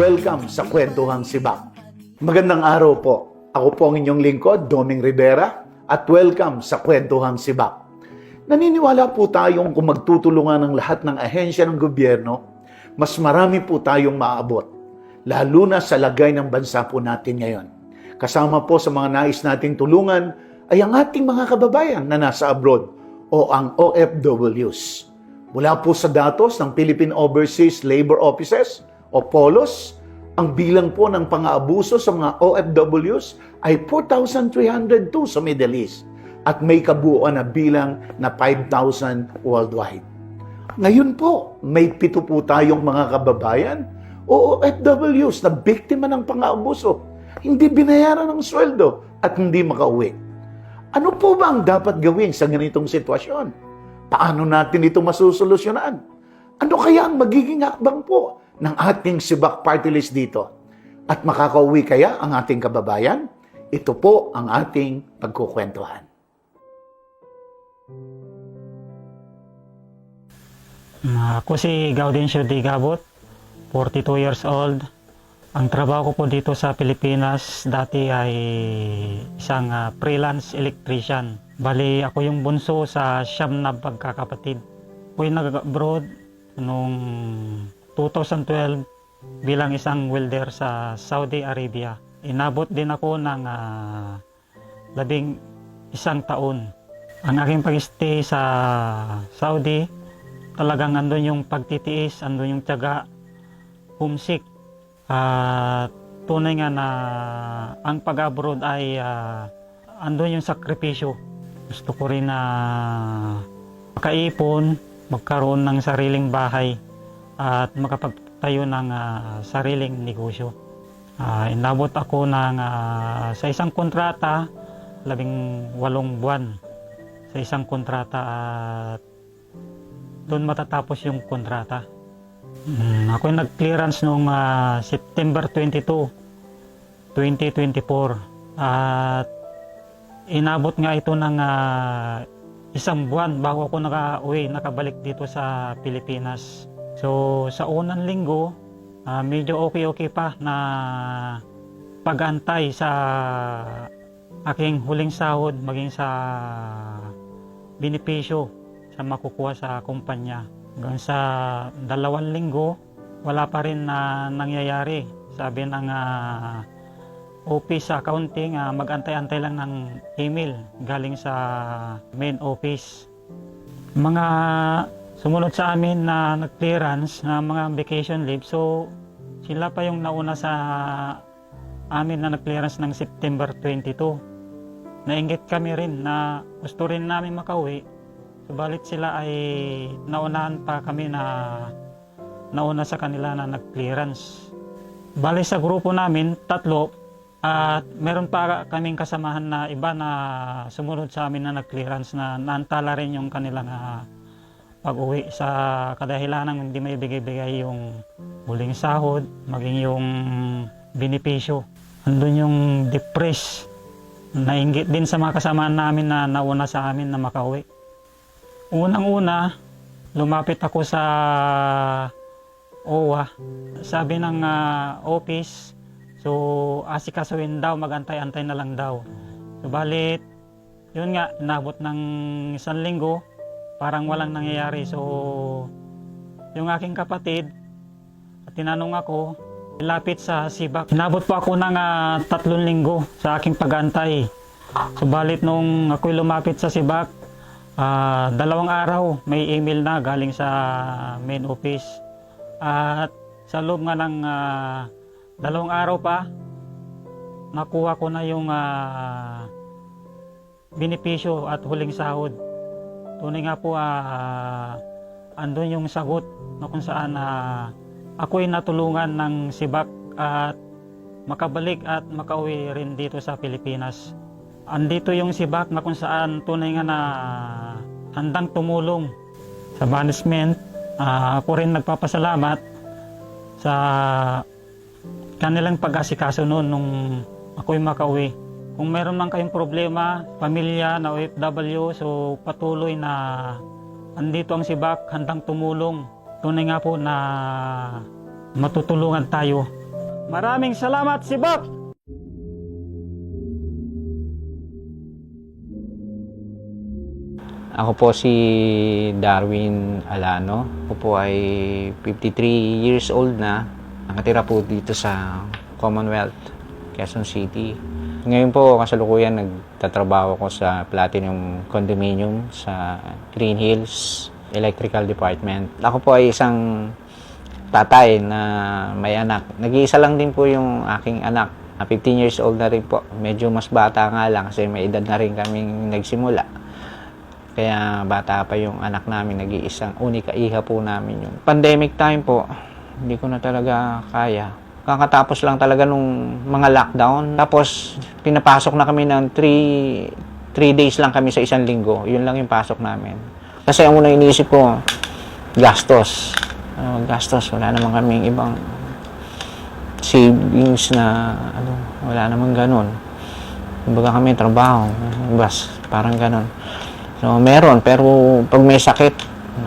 welcome sa Kwentuhang Sibak. Magandang araw po. Ako po ang inyong lingkod, Doming Rivera, at welcome sa Kwentuhang Sibak. Naniniwala po tayong kung magtutulungan ng lahat ng ahensya ng gobyerno, mas marami po tayong maaabot, lalo na sa lagay ng bansa po natin ngayon. Kasama po sa mga nais nating tulungan ay ang ating mga kababayan na nasa abroad o ang OFWs. Mula po sa datos ng Philippine Overseas Labor Offices o POLOS, ang bilang po ng pang-aabuso sa mga OFWs ay 4,302 sa Middle East at may kabuuan na bilang na 5,000 worldwide. Ngayon po, may pito po tayong mga kababayan o OFWs na biktima ng pang-aabuso, hindi binayaran ng sweldo at hindi makauwi. Ano po ba ang dapat gawin sa ganitong sitwasyon? Paano natin ito masusolusyonan? Ano kaya ang magiging hakbang po ng ating Sibak Party List dito? At makakauwi kaya ang ating kababayan? Ito po ang ating pagkukwentuhan. Ah, Ako si Gaudencio D. Gabot, 42 years old. Ang trabaho ko po dito sa Pilipinas dati ay isang ah, freelance electrician. Bali, ako yung bunso sa siyam na pagkakapatid. Ako yung nag-abroad noong 2012 bilang isang welder sa Saudi Arabia. Inabot din ako ng ah, labing isang taon. Ang aking pag-stay sa Saudi, talagang andun yung pagtitiis, andun yung tiyaga, homesick. At tunay nga na ang pag-abroad ay ah, andun yung sakripisyo. Gusto ko rin na makaipon, magkaroon ng sariling bahay at makapagtayo ng ah, sariling negosyo. Ah, inabot ako ng ah, sa isang kontrata, labing walong buwan sa isang kontrata at doon matatapos yung kontrata. Mm, ako yung nag-clearance noong ah, September 22, 2024. At inabot nga ito ng ah, isang buwan bago ako naka-uwi, nakabalik dito sa Pilipinas. So sa unang linggo, ah, medyo okay-okay pa na pag-antay sa aking huling sahod maging sa benepisyo sa makukuha sa kumpanya. Hanggang sa dalawang linggo, wala pa rin na nangyayari. Sabi ng ah, office sa accounting, ah, mag-antay-antay lang ng email galing sa main office. Mga sumunod sa amin na nag-clearance na mga vacation leave, so sila pa yung nauna sa amin na nag-clearance ng September 22. Nainggit kami rin na gusto rin namin makauwi. Subalit sila ay naunahan pa kami na nauna sa kanila na nag-clearance. Bali sa grupo namin, tatlo, at meron pa kaming kasamahan na iba na sumunod sa amin na nag-clearance na naantala rin yung kanilang ah, pag-uwi sa kadahilanang hindi may bigay-bigay yung huling sahod, maging yung benepisyo. Andun yung depress. Nainggit din sa mga kasamahan namin na nauna sa amin na makauwi. Unang-una, lumapit ako sa OWA. Sabi ng ah, office, so asikasuhin daw, magantay-antay na lang daw. Subalit, yun nga, nabot ng isang linggo, parang walang nangyayari. So, yung aking kapatid, tinanong ako, lapit sa Sibak. Inabot po ako ng ah, tatlong linggo sa aking pag-antay. Subalit nung ako'y lumapit sa Sibak, ah, dalawang araw may email na galing sa main office. At sa loob nga ng ah, dalawang araw pa, nakuha ko na yung ah, benepisyo at huling sahod. Tunay nga po, ah, andun yung sagot na kung saan ah, ako'y natulungan ng sibak at makabalik at makauwi rin dito sa Pilipinas. Andito yung sibak na kung saan tunay nga na handang tumulong sa management. Ah, ako rin nagpapasalamat sa kanilang pag-asikaso noon nung ako'y makauwi. Kung meron man kayong problema, pamilya na OFW, so patuloy na andito ang sibak, handang tumulong. Tunay nga po na matutulungan tayo Maraming salamat, Sibak! Ako po si Darwin Alano. Ako po ay 53 years old na. Nakatira po dito sa Commonwealth, Quezon City. Ngayon po, kasalukuyan nagtatrabaho ko sa Platinum Condominium sa Green Hills Electrical Department. Ako po ay isang tatay na may anak. Nag-iisa lang din po yung aking anak. 15 years old na rin po. Medyo mas bata nga lang kasi may edad na rin kaming nagsimula. Kaya bata pa yung anak namin, nag-iisang unika iha po namin yun. Pandemic time po, hindi ko na talaga kaya. Kakatapos lang talaga nung mga lockdown. Tapos, pinapasok na kami ng 3 3 days lang kami sa isang linggo. Yun lang yung pasok namin. Kasi ang unang iniisip ko, gastos. Ano, gastos. Wala naman kaming ibang savings na ano, wala naman ganun. Kumbaga kami trabaho, bas, parang ganun. So, meron, pero pag may sakit,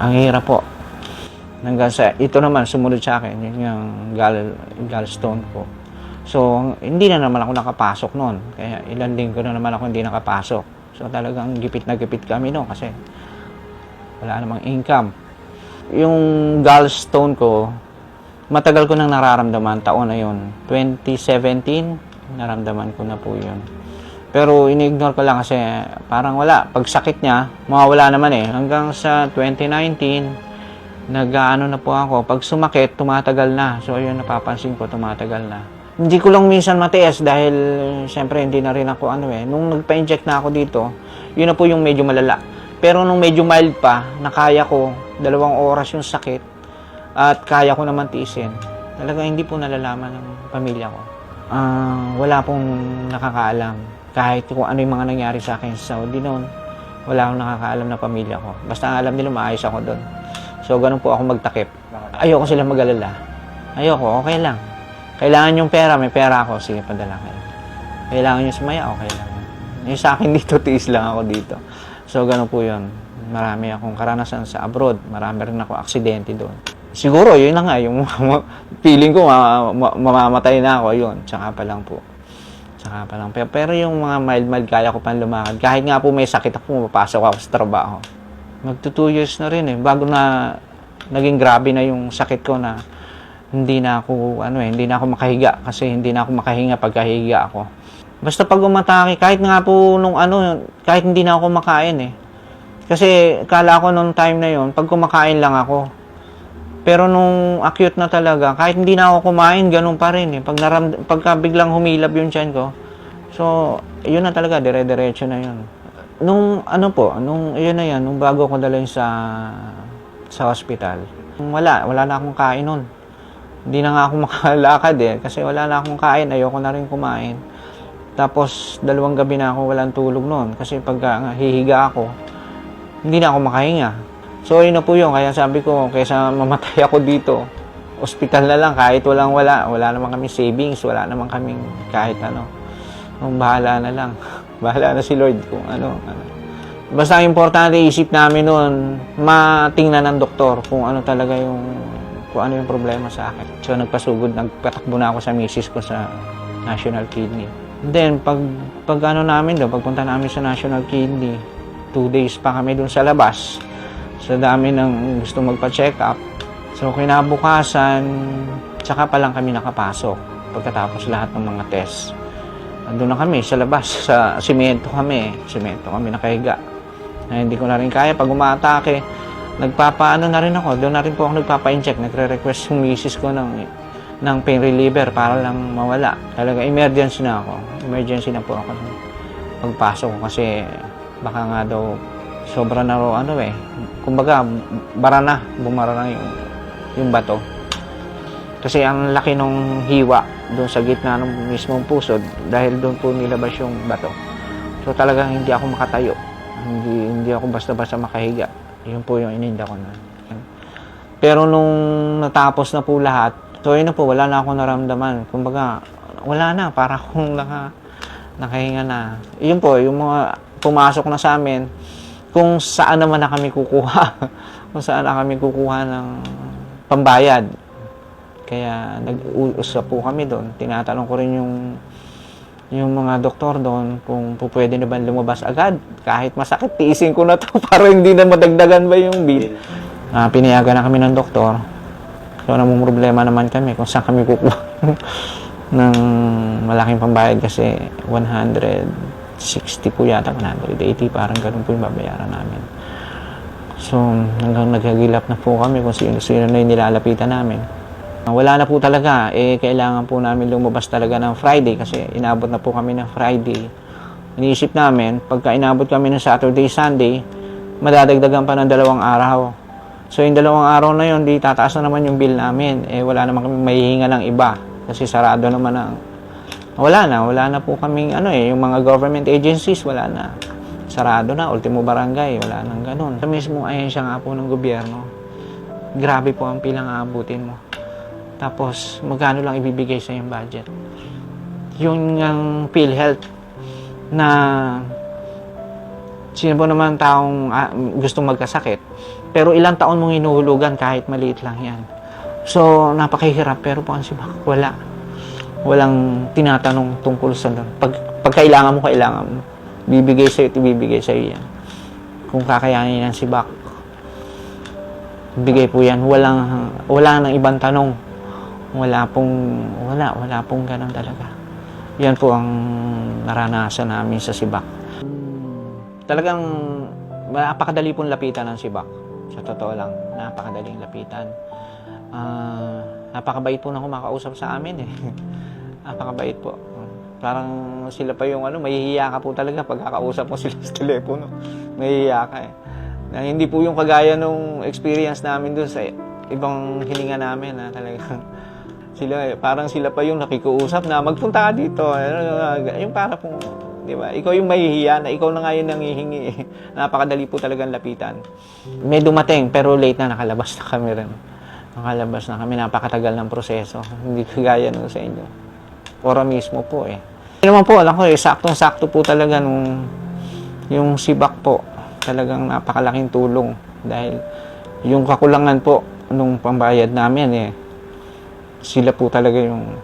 ang hirap po. Hanggang sa, ito naman, sumunod sa akin, yun yung gall, gallstone ko. So, hindi na naman ako nakapasok noon. Kaya ilan linggo na naman ako hindi nakapasok. So, talagang gipit na gipit kami noon kasi wala namang income. Yung gallstone ko, matagal ko nang nararamdaman, taon na yun. 2017, naramdaman ko na po yun. Pero ini-ignore ko lang kasi parang wala. Pag sakit niya, mawawala naman eh. Hanggang sa 2019, nag-ano na po ako. Pag sumakit, tumatagal na. So ayun, napapansin ko, tumatagal na. Hindi ko lang minsan matiis dahil siyempre hindi na rin ako ano eh. Nung nagpa-inject na ako dito, yun na po yung medyo malala. Pero nung medyo mild pa, nakaya ko, dalawang oras yung sakit at kaya ko naman tiisin. Talaga hindi po nalalaman ng pamilya ko. Ah, wala pong nakakaalam. Kahit kung ano yung mga nangyari sa akin sa Saudi noon, wala akong nakakaalam na pamilya ko. Basta alam nila maayos ako doon. So, ganun po ako magtakip. Ayoko sila mag-alala. Ayoko, okay lang. Kailangan yung pera, may pera ako. Sige, padala kayo. Kailangan yung sumaya, okay lang. Yung sa akin dito, tiis lang ako dito. So, ganun po yun. Marami akong karanasan sa abroad. Marami rin ako aksidente doon. Siguro, yun na nga. Yung feeling ko, ma- ma- mamamatay na ako. Yun, tsaka pa lang po. Tsaka pa lang. Pero, pero yung mga mild-mild, kaya ko pang lumakad. Kahit nga po may sakit ako, mapasok ako sa trabaho. Magto 2 years na rin eh. Bago na naging grabe na yung sakit ko na hindi na ako, ano eh, hindi na ako makahiga kasi hindi na ako makahinga pagkahiga ako. Basta pag umatake, kahit nga po nung ano, kahit hindi na ako makain eh. Kasi kala ko nung time na yon pag kumakain lang ako. Pero nung acute na talaga, kahit hindi na ako kumain, ganun pa rin eh. Pag naram, pagka biglang humilab yung tiyan ko, so, yun na talaga, dire-diretso na yun. Nung ano po, nung yun na yan, nung bago ko dalhin sa sa hospital, wala, wala na akong kain nun. Hindi na nga ako makalakad eh, kasi wala na akong kain, ayoko na rin kumain. Tapos, dalawang gabi na ako walang tulog noon, kasi pag nga hihiga ako, hindi na ako makahinga. So, yun na po yun. Kaya sabi ko, kaysa mamatay ako dito, ospital na lang, kahit walang wala. Wala naman kami savings, wala naman kaming kahit ano. Kung bahala na lang. bahala na si Lord kung ano. ano. Basta importante isip namin noon, matingnan ng doktor kung ano talaga yung kung ano yung problema sa akin. So nagpasugod, nagpatakbo na ako sa misis ko sa National Kidney. Then pag pag ano namin doon, pagpunta namin sa National Kidney, two days pa kami doon sa labas. Sa dami ng gusto magpa-check up. So kinabukasan, tsaka pa lang kami nakapasok pagkatapos lahat ng mga test. Andun na kami sa labas, sa simento kami. Simento kami nakahiga. Na hindi ko na rin kaya pag umaatake. Nagpapaano na rin ako. Doon na rin po ako nagpapa-inject. Nagre-request yung misis ko ng, ng pain reliever para lang mawala. Talaga emergency na ako. Emergency na po ako pagpasok ko kasi baka nga daw sobra na raw ano eh. Kumbaga, bara na. Bumara na yung, yung bato. Kasi ang laki nung hiwa doon sa gitna ng mismong puso dahil doon po nilabas yung bato. So talagang hindi ako makatayo. Hindi, hindi ako basta-basta makahiga. Yun po yung ininda ko na. Pero nung natapos na po lahat, so yun na po, wala na akong naramdaman. Kumbaga, wala na, para akong naka, nakahinga na. Yun po, yung mga pumasok na sa amin, kung saan naman na kami kukuha, kung saan na kami kukuha ng pambayad. Kaya nag-uusap po kami doon. Tinatanong ko rin yung yung mga doktor doon kung pwede na ba lumabas agad. Kahit masakit, tiisin ko na to para hindi na madagdagan ba yung bill. Ah, pinayagan na kami ng doktor. So, namang problema naman kami kung saan kami kukuha ng malaking pambayad kasi 160 po yata, 180, parang ganun po yung babayaran namin. So, hanggang nagkagilap na po kami kung sino-sino na yung nilalapitan namin. Ah, Wala na po talaga. Eh, kailangan po namin lumabas talaga ng Friday kasi inabot na po kami ng Friday. Iniisip namin, pagka inabot kami ng Saturday, Sunday, madadagdagan pa ng dalawang araw. So, yung dalawang araw na yun, di tataas na naman yung bill namin. Eh, wala naman kami mahihinga ng iba kasi sarado naman ang... Wala na, wala na po kaming ano eh, yung mga government agencies, wala na. Sarado na, ultimo barangay, wala nang ganun. Sa mismong ahensya nga po ng gobyerno, grabe po ang pilang aabutin mo. Tapos, magkano lang ibibigay sa yung budget. Yung ang PhilHealth na sino po naman taong ah, gustong magkasakit. Pero ilang taon mong hinuhulugan kahit maliit lang yan. So, napakahirap. Pero po ang sibak, wala. Walang tinatanong tungkol sa doon. Pag, pag kailangan mo, kailangan mo. Bibigay sa'yo ibibigay sa'yo yan. Kung kakayanin yan si Bak, bigay po yan. Walang, wala nang ibang tanong. Wala pong, wala, wala pong ganun talaga. Yan po ang naranasan namin sa Sibak. Talagang napakadali pong lapitan ng Sibak. Sa totoo lang, napakadaling lapitan. Ah, napakabait po ng kumakausap sa amin eh. napakabait po. Parang sila pa yung ano, mahihiya ka po talaga pag kakausap mo sila sa telepono. Mahihiya ka eh. Na hindi po yung kagaya nung experience namin doon sa ibang hininga namin na talagang sila parang sila pa yung nakikiusap na magpunta ka dito. Yung para pong di ba ikaw yung mahihiya na ikaw na nga yung nangihingi eh. napakadali po talagang lapitan. May dumating pero late na nakalabas na kami rin. Nakalabas na kami napakatagal ng proseso. Hindi kagaya nung sa inyo. Ora mismo po eh. Hindi naman po alam ko eh saktong sakto po talaga nung yung sibak po talagang napakalaking tulong. Dahil yung kakulangan po nung pambayad namin eh sila po talaga yung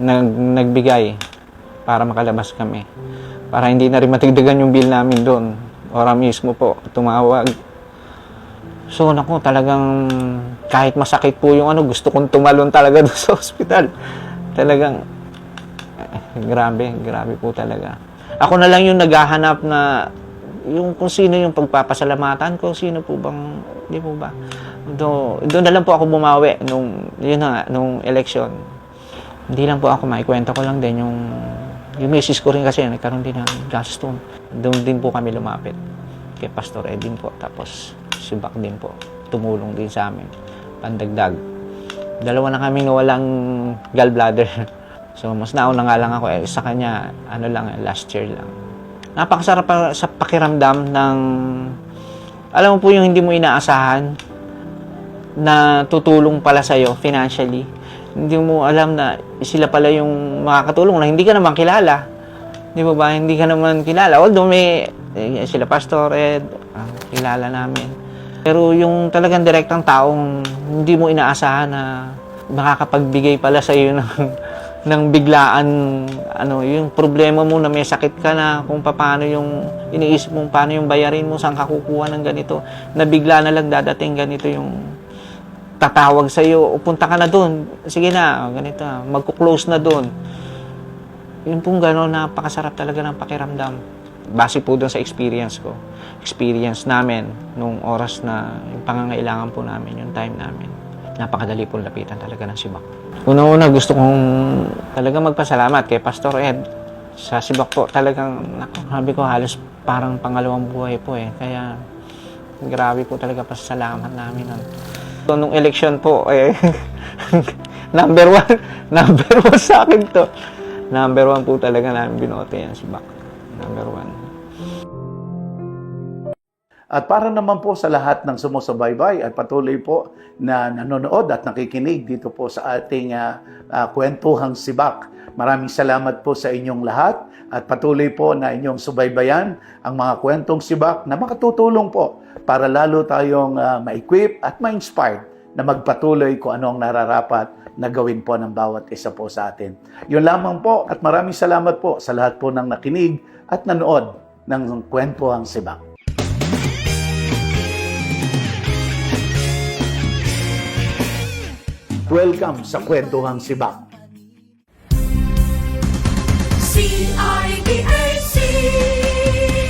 nag, nagbigay para makalabas kami. Para hindi na rin matigdagan yung bill namin doon. Ora mismo po, tumawag. So, naku, talagang kahit masakit po yung ano, gusto kong tumalon talaga doon sa ospital. Talagang, eh, grabe, grabe po talaga. Ako na lang yung naghahanap na yung kung sino yung pagpapasalamatan ko, sino po bang, di po ba? Do, doon na lang po ako bumawi nung, yun na nga, nung election. Hindi lang po ako, maikwento ko lang din yung, yung misis ko rin kasi, nagkaroon din ng gastone. Doon din po kami lumapit kay Pastor Edin po. Tapos, si Bak din po, tumulong din sa amin. Pandagdag. Dalawa na kami walang gallbladder. So, mas nauna nga lang ako. Eh, sa kanya, ano lang, eh, last year lang. Napakasarap pa sa pakiramdam ng, alam mo po yung hindi mo inaasahan, na tutulong pala sa'yo financially. Hindi mo alam na sila pala yung makakatulong na hindi ka naman kilala. Di ba ba? Hindi ka naman kilala. Although may eh, sila Pastor Ed, ah, kilala namin. Pero yung talagang direktang taong hindi mo inaasahan na makakapagbigay pala sa iyo ng ng biglaan ano yung problema mo na may sakit ka na kung paano yung iniisip mo paano yung bayarin mo saan ka kukuha ng ganito na bigla na lang dadating ganito yung tatawag sa iyo, punta ka na doon. Sige na, ganito, magko-close na doon. Yung pong gano'n, napakasarap talaga ng pakiramdam. Base po doon sa experience ko. Experience namin nung oras na yung pangangailangan po namin, yung time namin. Napakadali po lapitan talaga ng Sibak. Una-una gusto kong talaga magpasalamat kay Pastor Ed. Sa Sibak po talagang, sabi ko halos parang pangalawang buhay po eh. Kaya grabe po talaga pasalamat namin. nun. So, nung election po, eh, number one, number one sa akin to. Number one po talaga namin binote yan si Bak. Number one. At para naman po sa lahat ng sumusubaybay at patuloy po na nanonood at nakikinig dito po sa ating ah, ah, kwentuhang sibak. Maraming salamat po sa inyong lahat at patuloy po na inyong subaybayan ang mga kwentong sibak na makatutulong po para lalo tayong ah, ma-equip at ma-inspired na magpatuloy kung ano ang nararapat na gawin po ng bawat isa po sa atin. Yun lamang po at maraming salamat po sa lahat po ng nakinig at nanood ng Kwentuhang Sibak. Welcome sa Kwentuhang Sibak. CIBAC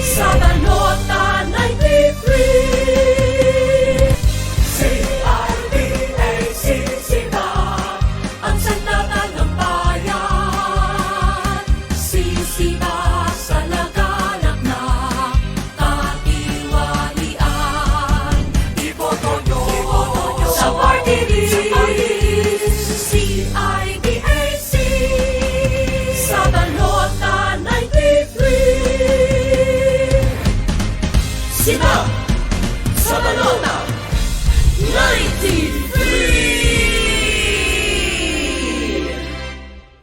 Sa Balota 93